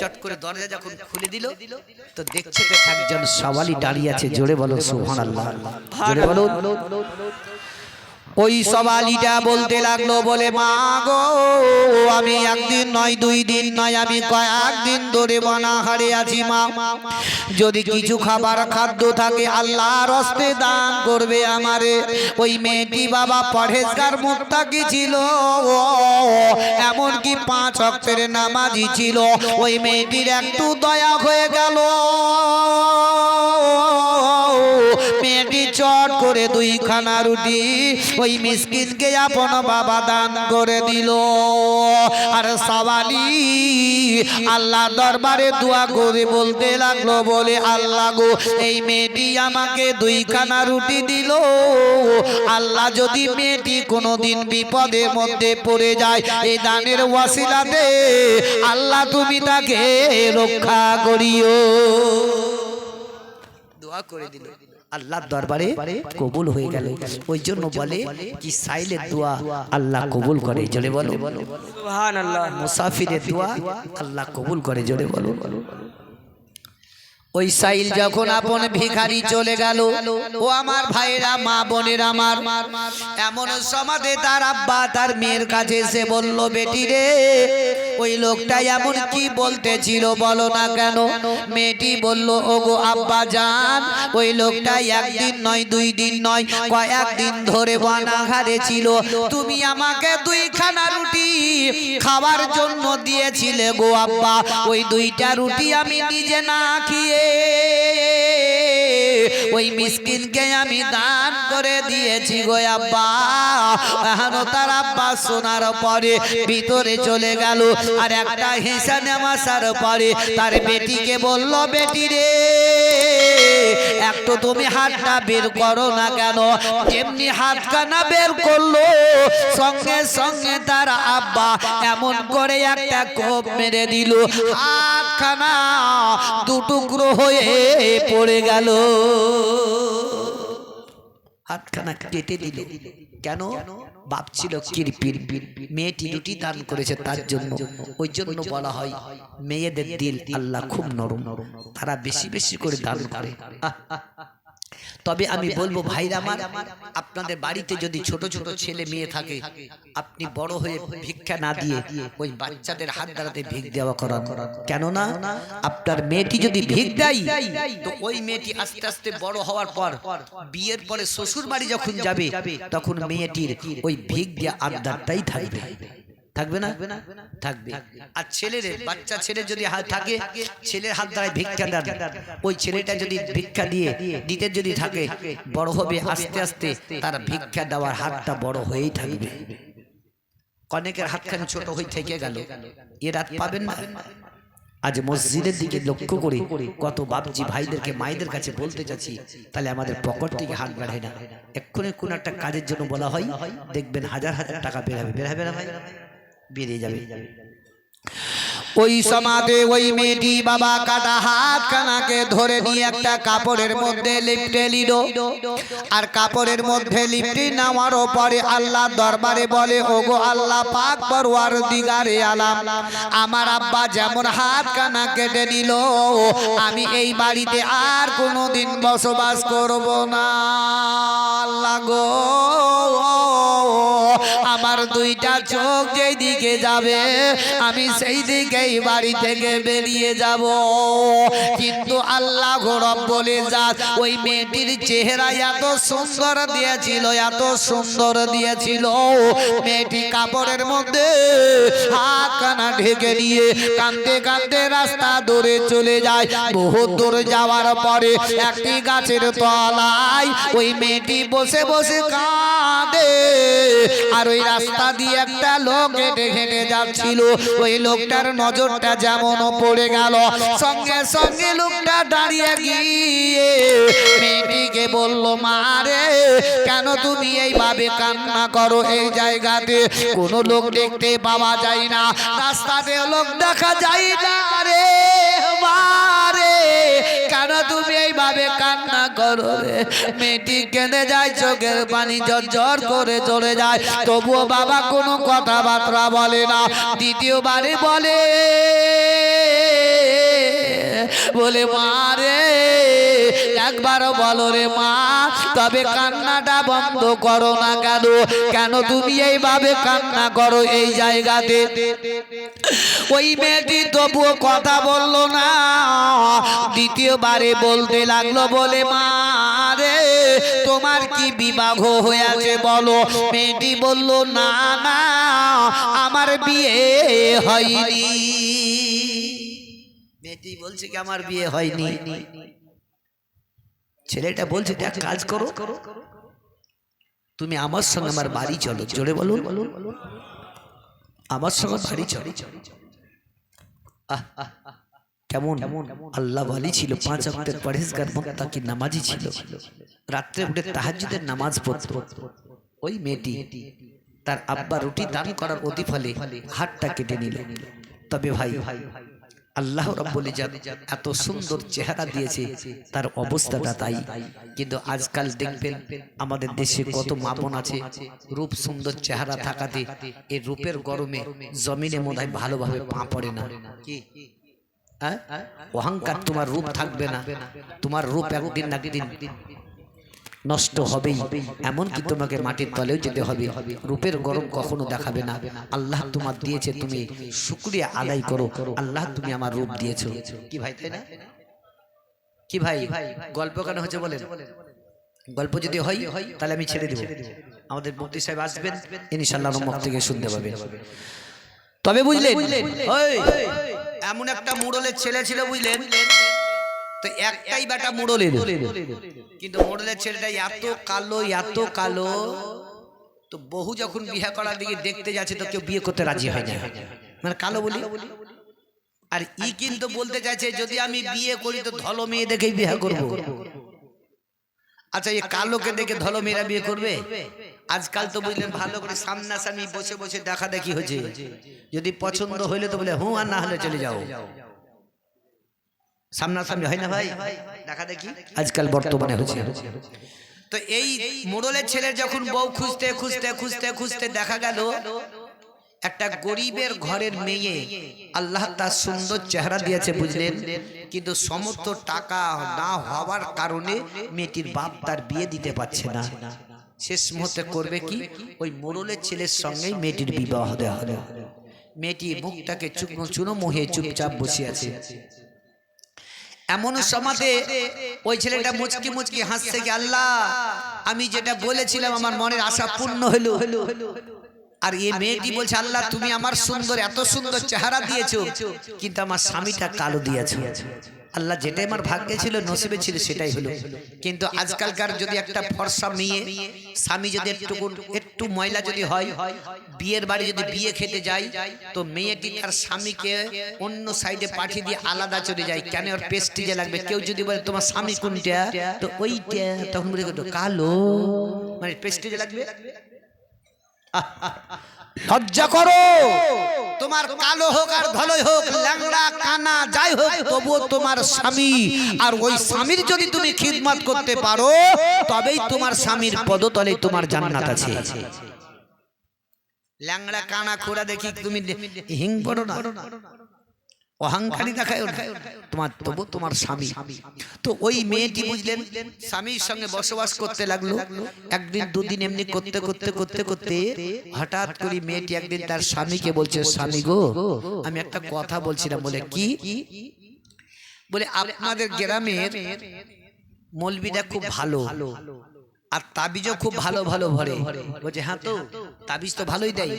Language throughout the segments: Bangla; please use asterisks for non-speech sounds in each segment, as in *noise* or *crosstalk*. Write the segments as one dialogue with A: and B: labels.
A: চট করে দরজা যখন খুলে দিল, তো দেখছে একজন সওয়ালি দাঁড়িয়ে আছে। জোরে বলো, সুবহানাল্লাহ। জোরে বলো ওই সবালিটা বলতে লাগল বলে মা গো আমি একদিন নয় দুই দিন নয় আমি কয়েকদিন ধরে বানাহারে আছি মা। যদি কিছু খাবার খাদ্য থাকে আল্লাহর হস্তে দান করবে আমারে। ওই মেয়েটি বাবা পরেশগার মুক্তাকি ছিল? এমনকি পাঁচ অক্ষের নামাজি ছিল। ওই মেয়েটির একটু দয়া হয়ে গেল। চট করে দুইখানা রুটি ওই মিসকিনকে আপন বাবা দান করে দিল। আর সওয়ালি আল্লাহ দরবারে দোয়া করে বলতে লাগল, বলে, আল্লাহ গো, এই মেয়েটি আমাকে দুইখানা রুটি দিল। আল্লাহ যদি মেয়েটি কোনোদিন বিপদের মধ্যে পড়ে যায়, এই দানের ওয়াসিলাতে আল্লাহ তুমি তাকে রক্ষা করিও। দোয়া করে দিল। আল্লাহর দরবারে কবুল হয়ে গেল। ওই জন্য বলে কি সাইলের দোয়া আল্লাহ কবুল করে জলে বলো। মুসাফিরের দোয়া আল্লাহ কবুল করে জোরে বলো। ওই সাইল যখন আপন ভিখারি চলে গেল ও আমার ভাইরা মা বোনের আমার। এমন সমাধে তার আব্বা তার মেয়ের কাছে এসে বলল বেটি রে ওই লোকটা এমন কি বলতেছিল বলো না কেন? মেয়েটি বলল ওগো আব্বা জান ওই লোকটা একদিন নয় দুই দিন নয় কয়েকদিন ধরে বানাঘারে ছিল। তুমি আমাকে দুইখানা রুটি খাওয়ার জন্য দিয়েছিলে গো আব্বা। ওই দুইটা রুটি আমি নিজে না খেয়ে ওই মিসকিনকে আমি দান করে দিয়েছি গো আব্বা। এখন তার আব্বা শোনার পরে ভিতরে চলে গেল আর একটা হিসা নেমাসার পরে তার বেটিকে বলল, বেটি রে একটু তুমি হাতটা বের করো না কেন? এমনি হাতখানা বের করল, সঙ্গে সঙ্গে তার আব্বা এমন করে একটা কোপ মেরে দিল। হাতখানা দুটুকরো হয়ে পড়ে গেল। হাতখানা কেটে দিল। কেন? বাপ ছিল কিরপির। মেয়েটি রুটি দান করেছে তার জন্য। ওই জন্য বলা হয়, মেয়েদের দিল আল্লাহ খুব নরম নরম। তারা বেশি বেশি করে দান করে। তবে আমি বলব ভাইরা আমার আপনাদের বাড়িতে যদি ছোট ছোট ছেলে মেয়ে থাকে আপনি বড় হয়ে ভিক্ষা না দিয়ে ওই বাচ্চাদের হাত দ্বারাতে ভিক দেওয়া করা কেননা আপনার মেয়েটি যদি ভিক দেয় তো ওই মেয়েটি আস্তে আস্তে বড় হওয়ার পর বিয়ের পরে শ্বশুর বাড়ি যখন যাবে তখন মেয়েটির ওই ভিক দেওয়া আবদারটাই থাকবে। থাকবে না? থাকবে আর ছেলের বাচ্চা ছেলে যদি হাত থাকে ছেলের হাত দ্বারা ভিক্ষা দেন। ওই ছেলেটা যদি ভিক্ষা দিয়ে দিতে যদি থাকে বড় হবে আস্তে আস্তে তার ভিক্ষা দেওয়ার হাতটা বড় হয়েই থাকবে। অনেকের হাতখানি ছোট হয়ে থেকে গেল। এ রাত পাবেন না। আজ মসজিদের দিকে লক্ষ্য করে কত বাপজি ভাইদেরকে মায়েদের কাছে বলতে যাচ্ছি তাহলে আমাদের পকেট থেকে হাত বাড়ে না। এক্ষুনি কোন একটা কাজের জন্য বলা হয় দেখবেন হাজার হাজার টাকা বেরাবে বেরাবে না ভাই বেরিয়ে যাবে। ওই সমাধে ওই মেয়েটি বাবা কাটা হাত কানাকে ধরে নিয়ে একটা কাপড়ের মধ্যে লিপটে নিল। আর কাপড়ের মধ্যে লিপটি নেওয়ার পরে আল্লাহ দরবারে বলে ওগো আল্লাহ পাক পরওয়ার দিগারে আলাম। আমার আব্বা যেমন হাত কানা কেটে নিল আমি এই বাড়িতে আর কোনো দিন বসবাস করব না। আল্লাহ গো। আমার দুইটা চোখ যেই দিকে যাবে, আমি সেই দিকেই বাড়ি থেকে বেরিয়ে যাব। কিন্তু আল্লাহ গরব বলে যা ওই মেয়েটির চেহারা এত সুন্দর দিয়েছিল, এত সুন্দর দিয়েছিল। মেয়েটি কাপড়ের মধ্যে হাত কানা ঢেকে নিয়ে কাঁদতে কাঁদতে রাস্তা দূরে চলে যায়। বহু দূর যাওয়ার পরে একটি গাছের তলায় ওই মেয়েটি বসে বসে কাঁদে। আর ওই রাস্তা দিয়ে একটা লোক হেঁটে হেঁটে যাচ্ছিল। ওই লোকটার নজরটা যেমন পড়ে গেল, সঙ্গে সঙ্গে লোকটা দাঁড়িয়ে গিয়ে মেয়েটিকে বলল মারে কেন তুমি এইভাবে কান্না করো এই জায়গাতে? কোনো লোক দেখতে পাওয়া যায় না। রাস্তাতে লোক দেখা যায় না রে মারে কেন তুমি এইভাবে কান্না করো রে? মেয়েটি কেঁদে যায়, চোখের পানি জর্জর করে চলে যায়। তবুও বাবা কোনো কথাবার্তা বলে না। দ্বিতীয়বারে বলে বলে, মা রে একবার বলো রে মা, তবে কান্নাটা বন্ধ করো না কেন? কেন তুমি এইভাবে কান্না করো এই জায়গাতে? ওই মেয়েটি তবুও কথা বলল না, দ্বিতীয়বারে বলতে লাগল বলে, মা রে, তোমার কি বিবাহ হয়েছে বলো? মেয়েটি বলল, না না, আমার বিয়ে হয়নি। মেয়েটি বলছে কি, আমার বিয়ে হয়নি? ছেলেটা বলছে, দেখ, কাজ করো। তুমি আমার সঙ্গে আমার বাড়ি চলো। জোরে বলুন। আমার সঙ্গে বাড়ি চলো। কেমন? আল্লাহ বালি ছিল, পাঁচ অক্টের পরেশগার মোত্তাকি নামাজি ছিল? রাত্রে উঠে তাহাজ্জুদের নামাজ পড়তো। ওই মেয়েটি তার আব্বা রুটি দান করার অতি ফলে হাতটা কেটে নিল। তবে ভাই ভাই ভাই আল্লাহ রাব্বুল ইজাত এত সুন্দর চেহারা দিয়েছে তার অবস্থাটা তাই। কিন্তু আজকাল দেখবেন আমাদের দেশে কত মাপন আছে রূপ সুন্দর চেহারা থাকাতে এই রূপের গরমে জমিনে মনে ভালোভাবে পা পড়ে না। কি? অহংকার তোমার রূপ থাকবে না। তোমার রূপ একদিন না একদিন নষ্ট হবেই। এমনকি তোমাকে মাটির তলেও যেতে হবে। রূপের গরম কখনো দেখাবে না। আল্লাহ তোমার দিয়েছে তুমি শুক্রিয়া আদায় করো। আল্লাহ তুমি আমার রূপ দিয়েছ। কি ভাই তাই না? কি ভাই গল্প কেন হচ্ছে বলেন? গল্প যদি হয় তাহলে আমি ছেড়ে দেব। আমাদের মুক্তি সাহেব আসবেন ইনশাল্লাহ মুখ থেকে শুনতে পাবেন। তবে বুঝলেন ওই, এমন একটা মুড়লের ছেলে ছিল বুঝলেন? তো একটাই বেটা মুড়লের কিন্তু মোড়লের ছেলেটা এত কালো এত কালো তো বহু যখন বিয়ে করার দিকে দেখতে যাচ্ছে তো কেউ বিয়ে করতে রাজি হয় না। মানে কালো বলি? আর ই কিন্তু বলতে চাইছে যদি আমি বিয়ে করি তো ধলো মেয়ে দেখেই বিয়ে করব। আচ্ছা এই কালোকে দেখে ধলো মেয়েরা বিয়ে করবে? আজকাল তো বুঝলেন ভালো করে সামনাসামনি বসে বসে দেখা দেখি হয়েছে যদি পছন্দ হইলে তো বলে হুঁ আর না হলে চলে যাও। সামনাসামনি হয় না ভাই? দেখা দেখি। আজকাল বর্তমানে হচ্ছে তো এই মোড়লের ছেলে যখন বউ খুঁজতে খুঁজতে খুঁজতে খুঁজতে দেখা গেল একটা গরিবের ঘরের মেয়ে আল্লাহ তার সুন্দর চেহারা দিয়েছে বুঝলেন? কিন্তু সমস্ত টাকা না হওয়ার কারণে মেয়েটির বাপ তার বিয়ে দিতে পারছে না। শেষ মুহূর্তে করবে কি? ওই মোড়লের ছেলের সঙ্গেই মেয়েটির বিবাহ দেওয়া হলো। মেয়েটি মুখটাকে চুনো চুনো মোহে চুপচাপ বসে আছে। এমন সমাজে ওই ছেলেটা মুচকি মুচকি হাসছে কি আল্লাহ? আমি যেটা বলেছিলাম আমার মনের আশা পূর্ণ হলো। আর এই মেয়েটি বলছে আল্লাহ তুমি আমার সুন্দর এত সুন্দর চেহারা দিয়েছ। কিন্তু আমার স্বামীটা কালো দিয়েছ। আল্লাহ যেটাই আমার ভাগ্যে ছিল নসিবে ছিল সেটাই হলো। কিন্তু আজকালকার যদি একটা ফর্সা মেয়ে স্বামী যদি একটু একটু ময়লা যদি হয় বিয়ের বাড়ি যদি বিয়ে খেতে যায় তো মেয়েটি তার স্বামীকে অন্য সাইডে পাঠিয়ে দিয়ে আলাদা চলে যায়। কেন ওর পেস্টিজে লাগবে? কেউ যদি বলে তোমার স্বামী কোনটা? তো ওইটা তখন বলে কালো। মানে পেস্টিজে লাগবে? *laughs* লজ্জা করো। তোমার কালো হোক আর ভালোই হোক, ল্যাংড়া, কানা, যাই হোক, তবুও তোমার স্বামী। আর ওই স্বামীর যদি তুমি খিদমত করতে পারো, তবেই তোমার স্বামীর পদতলে তোমার জান্নাত আছে। ল্যাংড়া, কানা, খোড়া দেখি তুমি হিং পড়ো না? অহংকারী দেখায়। তোমার তবু তোমার স্বামী। তো ওই মেয়েটি বুঝলেন স্বামীর সঙ্গে বসবাস করতে লাগল। একদিন দুদিন এমনি করতে করতে করতে করতে হঠাৎ করে মেয়েটি একদিন তার স্বামীকে বলছে স্বামী গো আমি একটা কথা বলছিলাম বলে কি? বলে আপনাদের গ্রামের মলবিটা খুব ভালো আর তাবিজও খুব ভালো ভালো ভরে। বলছে হ্যাঁ তো তাবিজ তো ভালোই দেয়।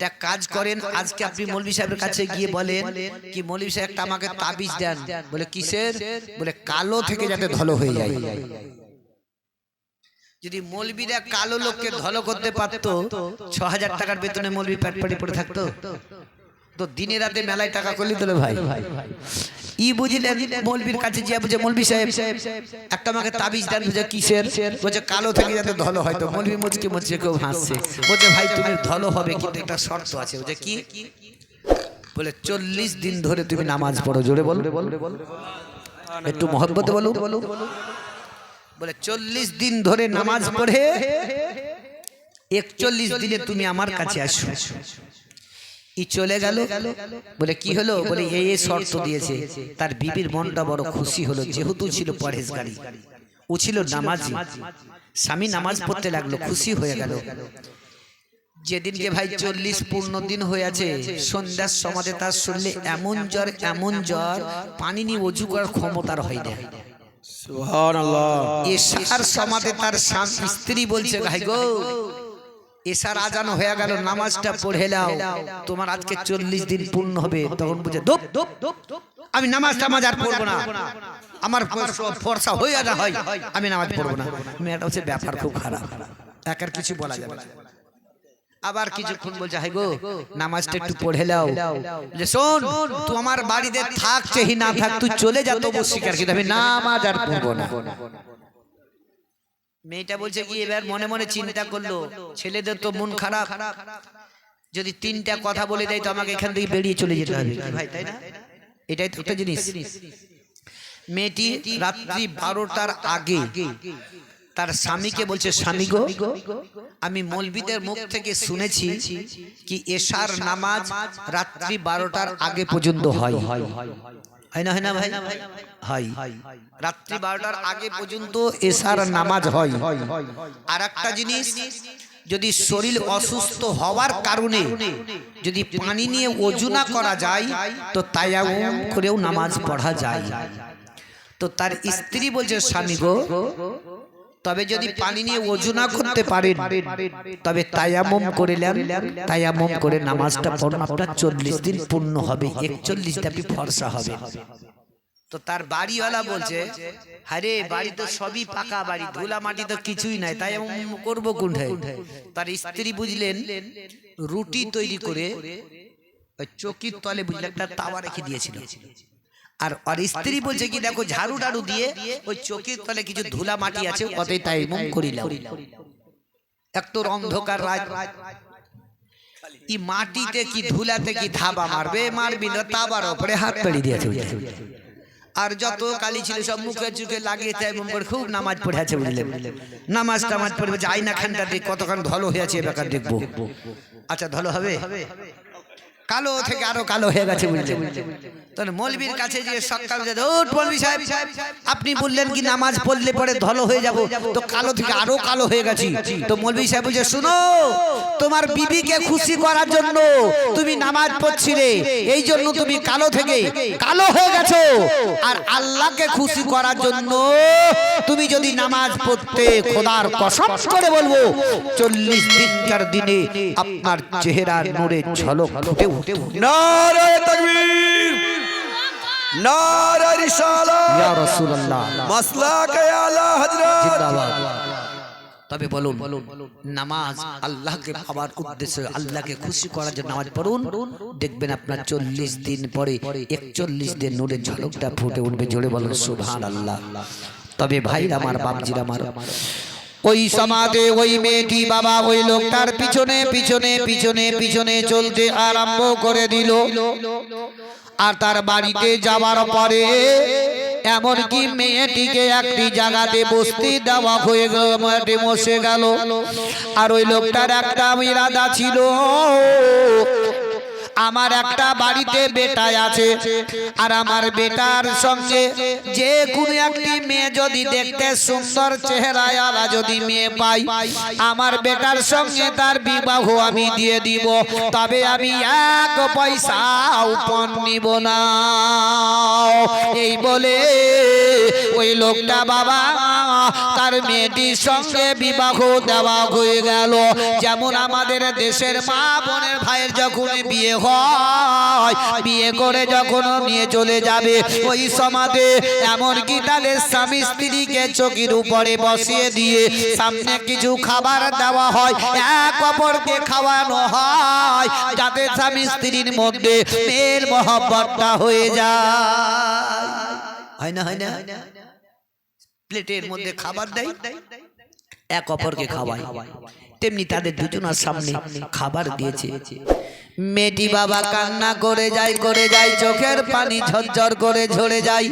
A: তা কাজ করেন আজকে আপনি মৌলভী সাহেবের কাছে গিয়ে বলেন কি মৌলভী সাহেব একটা আমাকে তাবিজ দেন বলে কিসের? বলে কালো থেকে যাতে ধলো হয়ে যায়। যদি মৌলবীরা কালো লোককে ধলো করতে পারতো ছ হাজার টাকার বেতনে মৌলবী প্যাটপাটি পড়ে থাকতো। তো দিনে রাতে মেলায় টাকা করলি তোলে ভাই। ই বুঝলেন মৌলবীর কাছে যে বুঝে মৌলবী সাহেব একটা আমাকে তাবিজ দেন বুঝে কিসের? বলছে কালো থেকে যাতে ধলো হয়তো মৌলবী মুচকে মুচকে কেউ হাসছে। বলছে ভাই তুমি ধলো হবে কিন্তু একটা শর্ত আছে। বলছে কি? বলে চল্লিশ দিন ধরে তুমি নামাজ পড়ো। জোরে বল। একটু মহব্বতে বলো বলে চল্লিশ দিন ধরে নামাজ পড়ে একচল্লিশ দিনে তুমি আমার কাছে আসো। ই চলে গেল। বলে কি হলো? বলে এই এই শর্ত দিয়েছে। তার বিবির মনটা বড় খুশি হলো যেহেতু ছিল পরহেজগারি ও ছিল নামাজি। স্বামী নামাজ পড়তে লাগল খুশি হয়ে গেল। যেদিনকে ভাই চল্লিশ পূর্ণ দিন হয়ে আছে সন্ধ্যার সমাজে তার শরীরে এমন জ্বর এমন জ্বর পানি নিয়ে অজু করার ক্ষমতার হয় না।
B: সুবহানাল্লাহ।
A: এশার সমাজে তার স্বামী স্ত্রী বলছে ভাই গো এশার আজান হয়ে গেল নামাজটা পড়ে নাও। তোমার আজকে চল্লিশ দিন পূর্ণ হবে। তখন বুঝে দোপ দোপ দোপ। আমি নামাজ টামাজ আর পড়ব না। আমার ফর্সা হয়ে না হয়। আমি নামাজ পড়ব না। মেয়েটা হচ্ছে ব্যাপার খুব খারাপ। একার কিছু বলা যাবে। আবার কিছুক্ষণ বলছে হাই গো নামাজটা একটু পড়ে নাও। যে শোন তুই আমার বাড়িতে থাক চেহি না থাক তুই চলে যা তবু স্বীকার কিন্তু আমি নামাজ আর পড়ব না। মেয়েটা বলছে কি এবার মনে মনে চিন্তা করল। ছেলেদের তো মন খারাপ। যদি তিনটা কথা বলে দেয় তো আমাকে এখান থেকে বেরিয়ে চলে যেতে হবে। ভাই তাই না? এটাই তো একটা জিনিস। মেয়েটি রাত্রি বারোটার আগে তার স্বামীকে বলছে স্বামী গো আমি মলবিদের মুখ থেকে শুনেছি কি এশার নামাজ রাত্রি বারোটার আগে পর্যন্ত হয়। হয় না হয় না ভাই হয় রাত্রি বারোটার আগে পর্যন্ত এসার নামাজ হয়। আর একটা জিনিস যদি শরীর অসুস্থ হওয়ার কারণে যদি পানি নিয়ে ওজুনা করা যায় তো তায়াম করেও নামাজ পড়া যায়। তো তার স্ত্রী বলছে স্বামী গো তবে যদি পানি নিয়ে অজু না করতে পারেন তবে তায়ামম করিলেন তায়ামম করে নামাজটা পড়ুন আপনার চল্লিশ দিন পূর্ণ হবে একচল্লিশটা আপনি ফর্সা হবে। তো তার বাড়িওয়ালা বলছে আরে বাড়ি তো সবই পাকা বাড়ি ধুলা মাটি তো কিছুই নাই তাই করব কোনটায়? তার স্ত্রী বুঝলেন রুটি তৈরি করে ওই চকির তলে বুঝলেন একটা তাওয়া রেখে দিয়েছিল। আর আর স্ত্রী বলছে কি দেখো ঝাড়ু টাড়ু দিয়ে ওই চকির তলে কিছু ধুলা মাটি আছে অতই তাই মন করিলাম। এক অন্ধকার রাত ই মাটিতে কি ধুলাতে কি ধাবা মারবে? মারবি? না তাবার ওপরে হাত পেড়ি দিয়েছে আর যত কালি ছিল সব মুখে চুখে লাগিয়ে তাই মন করে খুব নামাজ পড়ে আছে বুঝলেন নামাজ টামাজ পড়বে যাই না খানটা দেখ কতক্ষণ ধলো হয়ে আছে এবার দেখব। আচ্ছা ধলো হবে। কালো থেকে আরও কালো হয়ে গেছে বুঝলেন তাহলে মৌলবীর কাছে যে সকাল মৌলবী সাহেব আপনি বললেন কি নামাজ পড়লে পরে ধলো হয়ে যাব? তো কালো থেকে আরও কালো হয়ে গেছি। তো মৌলবী সাহেব বলছে শুনো তোমার বিবিকে খুশি করার জন্য তুমি নামাজ পড়ছিলে। এই জন্য তুমি কালো থেকে কালো হয়ে গেছো। আর আল্লাহকে খুশি করার জন্য তুমি যদি নামাজ পড়তে খোদার কসম করে বলব চল্লিশ দিনকার দিনে আপনার চেহারার নূরে ঝলক ফুটে উঠে
B: নারে তাকবীর। নারে রিসালাত।
A: ইয়া রাসূলুল্লাহ।
B: মাসলাক আলা হযরত।
A: জিন্দাবাদ। তবে বলুন নামাজ আল্লাহকে পাওয়ার উদ্দেশ্যে আল্লাহকে খুশি করার জন্য নামাজ পড়ুন। দেখবেন আপনার চল্লিশ দিন পরে একচল্লিশ দিন নূরের ঝলকটা ফুটে উঠবে। জোরে বলুন সুবহান আল্লাহ তবে ভাই আমার বাপজির আমার ওই সমাজে ওই মেয়েটি বাবা ওই লোকটার পিছনে পিছনে পিছনে পিছনে চলতে আরম্ভ করে দিল। আর তার বাড়িতে যাওয়ার পরে এমনকি মেয়েটিকে একটি জায়গাতে বসতে দেওয়া হয়ে বসে গেল। আর ওই লোকটার একটা ইরাদা ছিল আমার একটা বাড়িতে বেটা আছে। আর আমার বেটার সঙ্গে যে কোনো একটি মেয়ে যদি দেখতে সুন্দর চেহারায় আলা যদি মেয়ে পাই, আমার বেটার সঙ্গে তার বিবাহ আমি দিয়ে দিব। তবে আমি এক পয়সা উপন নিব না। এই বলে ওই লোকটা বাবা, তার মেয়েটির সঙ্গে বিবাহ দেওয়া হয়ে গেল। যেমন আমাদের দেশের মা বোনের ভাইয়ের যখন বিয়ে হয়। বিয়ে করে যখন নিয়ে চলে যাবে ওই সমাজে এমন কি তাহলে স্বামী স্ত্রীকে চকির উপরে বসিয়ে দিয়ে সামনে কিছু খাবার দেওয়া হয় এক অপরকে খাওয়ানো হয় যাতে স্বামী স্ত্রীর মধ্যে মেল মহব্বতটা হয়ে যায়। হয় না হয় না? প্লেটের মধ্যে খাবার দেয় এক অপরকে খাওয়ায়। তেমনি তাদের দুজনের সামনে খাবার দিয়েছে। মেয়েটি বাবা কান্না করে যায় করে যায় চোখের পানি ঝরঝর করে ঝরে যায়।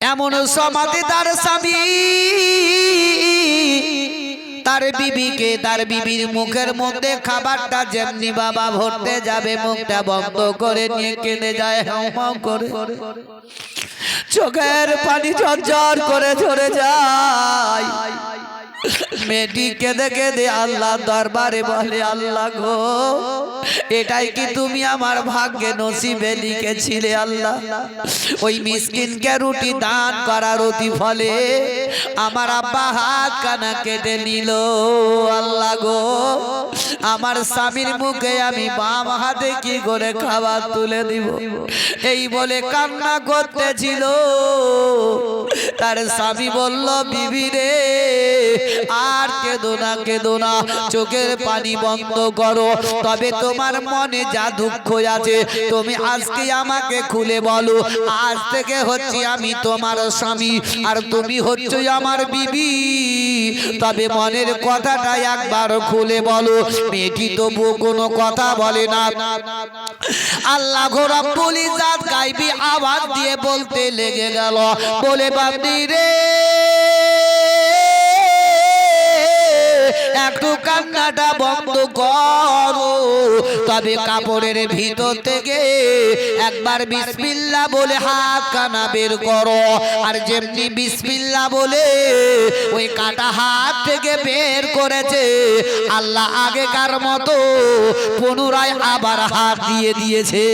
A: এমন সমাধি তার স্বামী। তার বিবিকে তার বিবির মুখের মধ্যে খাবারটা যেমনি বাবা ভরতে যাবে মুখটা বন্ধ করে নিয়ে কেঁদে যায় হাউ করে। চোখের পানি ঝরঝর করে ঝরে যায়। মেয়েটি কেঁদে কেঁদে আল্লাহ দরবারে বলে, আল্লাহ গো, এটাই কি তুমি আমার ভাগ্যে নসিবে লিখেছিলে, আল্লাহ? ওই মিসকিনকে রুটি দান করার অতি ফলে আমার আব্বা হাত কানা কেটে নিল। আল্লাহ গো, আমার স্বামীর মুখে আমি বাম হাতে কি করে খাবার তুলে দিব? এই বলে কান্না করতেছিল। তার স্বামী বলল, বিবি রে আর কেঁদো না কেঁদো না। চোখের পানি বন্ধ করো। তবে তোমার মনে যা দুঃখ আছে, তুমি আজকে আমাকে খুলে বলো। আজ থেকে হচ্ছে আমি তোমার স্বামী, আর তুমি হচ্ছে আমার বিবি। তবে মনের কথাটা একবার খুলে বলো। মেয়েটি তবু কোনো কথা বলে না। আল্লাহ রব্বুল ইজ্জাত গাইবি আওয়াজ দিয়ে বলতে লেগে গেল। বলে, বান্দি রে একটু কান্নাটা বন্ধ করো। তবে কাপড়ের ভিতর থেকে একবার বিসমিল্লা বলে হাত কানা বের করো। আর যেমনি বিসমিল্লা বলে ওই কাটা হাত থেকে বের করেছে, আল্লাহ আগেকার মতো পুনরায় আবার হাত দিয়ে দিয়েছে।